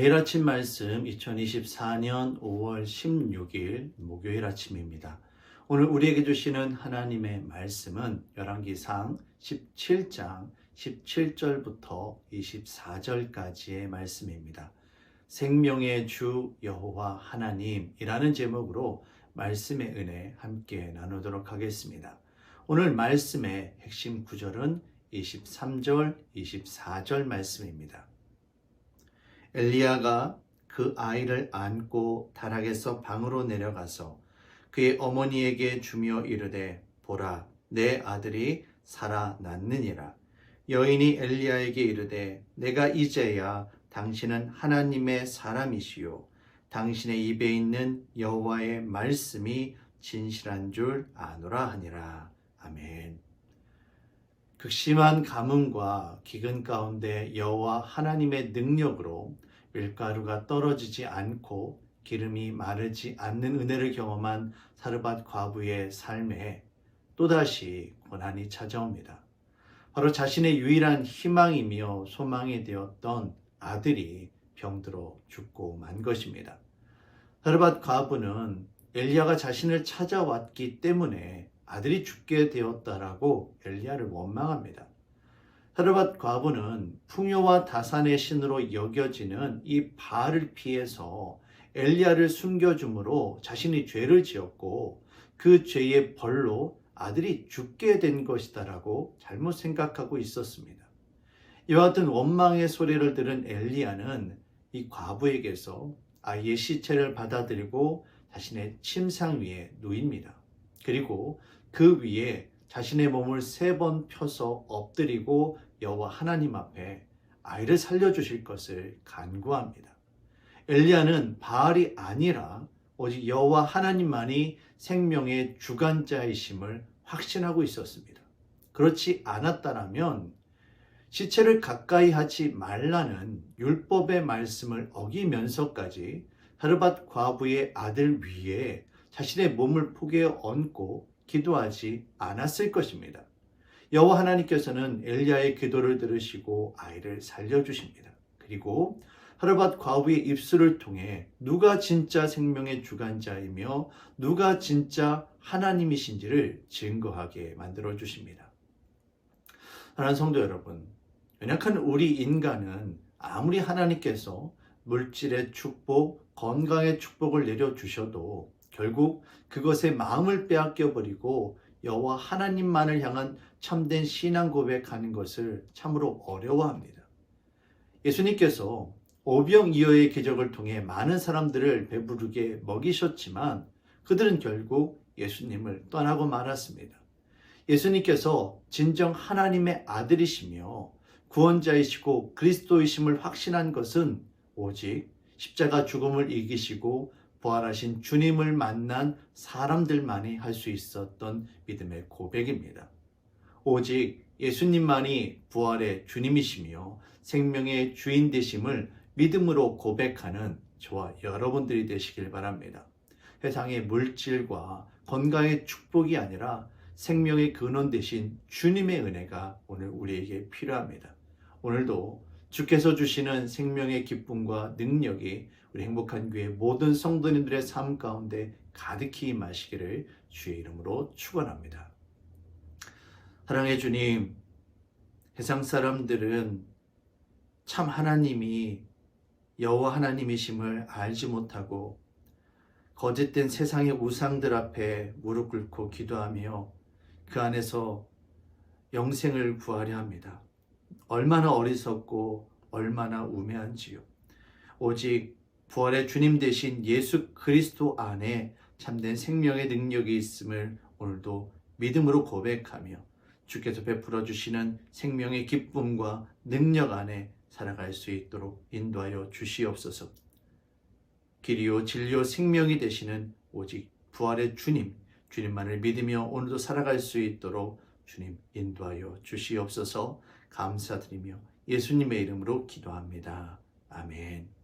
매일 아침 말씀 2024년 5월 16일 목요일 아침입니다. 오늘 우리에게 주시는 하나님의 말씀은 열왕기상 17장 17절부터 24절까지의 말씀입니다. 생명의 주 여호와 하나님이라는 제목으로 말씀의 은혜 함께 나누도록 하겠습니다. 오늘 말씀의 핵심 구절은 23절, 24절 말씀입니다. 엘리야가 그 아이를 안고 다락에서 방으로 내려가서 그의 어머니에게 주며 이르되 보라 내 아들이 살아났느니라. 여인이 엘리야에게 이르되 내가 이제야 당신은 하나님의 사람이시요. 당신의 입에 있는 여호와의 말씀이 진실한 줄 아노라 하니라. 아멘. 극심한 가뭄과 기근 가운데 여호와 하나님의 능력으로 밀가루가 떨어지지 않고 기름이 마르지 않는 은혜를 경험한 사르밧 과부의 삶에 또다시 고난이 찾아옵니다. 바로 자신의 유일한 희망이며 소망이 되었던 아들이 병들어 죽고 만 것입니다. 사르밧 과부는 엘리야가 자신을 찾아왔기 때문에 아들이 죽게 되었다라고 엘리야를 원망합니다. 사르밧 과부는 풍요와 다산의 신으로 여겨지는 이 바알을 피해서 엘리야를 숨겨줌으로 자신이 죄를 지었고 그 죄의 벌로 아들이 죽게 된 것이다라고 잘못 생각하고 있었습니다. 이와 같은 원망의 소리를 들은 엘리야는 이 과부에게서 아이의 시체를 받아들이고 자신의 침상 위에 누입니다. 그리고 그 위에 자신의 몸을 세 번 펴서 엎드리고 여호와 하나님 앞에 아이를 살려 주실 것을 간구합니다. 엘리야는 바알이 아니라 오직 여호와 하나님만이 생명의 주관자이심을 확신하고 있었습니다. 그렇지 않았다면 시체를 가까이 하지 말라는 율법의 말씀을 어기면서까지 하르밧 과부의 아들 위에 자신의 몸을 포개어 얹고 기도하지 않았을 것입니다. 여호와 하나님께서는 엘리야의 기도를 들으시고 아이를 살려 주십니다. 그리고 하르밧 과부의 입술을 통해 누가 진짜 생명의 주관자이며 누가 진짜 하나님이신지를 증거하게 만들어 주십니다. 사랑하는 성도 여러분, 연약한 우리 인간은 아무리 하나님께서 물질의 축복, 건강의 축복을 내려 주셔도 결국 그것에 마음을 빼앗겨 버리고 여호와 하나님만을 향한 참된 신앙 고백하는 것을 참으로 어려워합니다. 예수님께서 오병이어의 기적을 통해 많은 사람들을 배부르게 먹이셨지만 그들은 결국 예수님을 떠나고 말았습니다. 예수님께서 진정 하나님의 아들이시며 구원자이시고 그리스도이심을 확신한 것은 오직 십자가 죽음을 이기시고 부활하신 주님을 만난 사람들만이 할 수 있었던 믿음의 고백입니다. 오직 예수님만이 부활의 주님이시며 생명의 주인 되심을 믿음으로 고백하는 저와 여러분들이 되시길 바랍니다. 세상의 물질과 건강의 축복이 아니라 생명의 근원 되신 주님의 은혜가 오늘 우리에게 필요합니다. 오늘도 주께서 주시는 생명의 기쁨과 능력이 우리 행복한 교회 모든 성도님들의 삶 가운데 가득히 임하시기를 주의 이름으로 축원합니다. 사랑해 주님, 세상 사람들은 참 하나님이 여호와 하나님이심을 알지 못하고 거짓된 세상의 우상들 앞에 무릎 꿇고 기도하며 그 안에서 영생을 구하려 합니다. 얼마나 어리석고 얼마나 우매한지요. 오직 부활의 주님 대신 예수 그리스도 안에 참된 생명의 능력이 있음을 오늘도 믿음으로 고백하며 주께서 베풀어 주시는 생명의 기쁨과 능력 안에 살아갈 수 있도록 인도하여 주시옵소서. 길이요 진리요 생명이 되시는 오직 부활의 주님, 주님만을 믿으며 오늘도 살아갈 수 있도록 주님 인도하여 주시옵소서 감사드리며 예수님의 이름으로 기도합니다. 아멘.